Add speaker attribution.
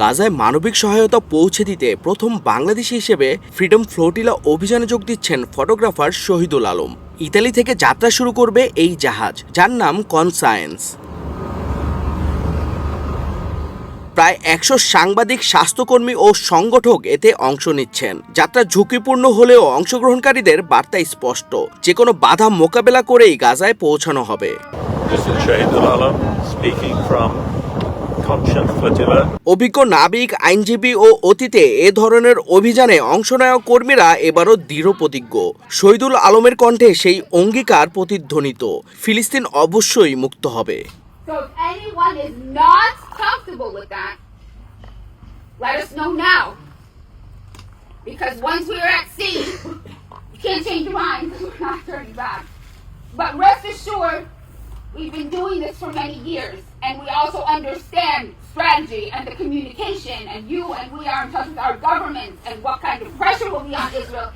Speaker 1: গাজায় মানবিক সহায়তা পৌঁছে দিতে প্রথম বাংলাদেশি হিসেবে ফ্রিডম ফ্লোটিলা অভিযানে যোগ দিচ্ছেন ফটোগ্রাফার শহীদুল আলম। ইতালি থেকে যাত্রা শুরু করবে এই জাহাজ, যার নাম কনসায়েন্স। প্রায় একশো সাংবাদিক, স্বাস্থ্যকর্মী ও সংগঠক এতে অংশ নিচ্ছেন। যাত্রা ঝুঁকিপূর্ণ হলেও অংশগ্রহণকারীদের বার্তা স্পষ্ট যে কোনো বাধা মোকাবেলা করেই গাজায় পৌঁছানো হবে। অভিজ্ঞ নাবিক আইনজীবী ও অতীতে এ ধরনের অভিযানে অংশ নেওয়া কর্মীরা এবারও দৃঢ় প্রতিজ্ঞ। শহীদুল আলমের কণ্ঠে সেই অঙ্গীকার প্রতিধ্বনিত। ফিলিস্তিন অবশ্যই মুক্ত হবে।
Speaker 2: We've been doing this for many years, and we also understand strategy and the communication, and you and we are in touch with our governments and what kind of pressure will be on Israel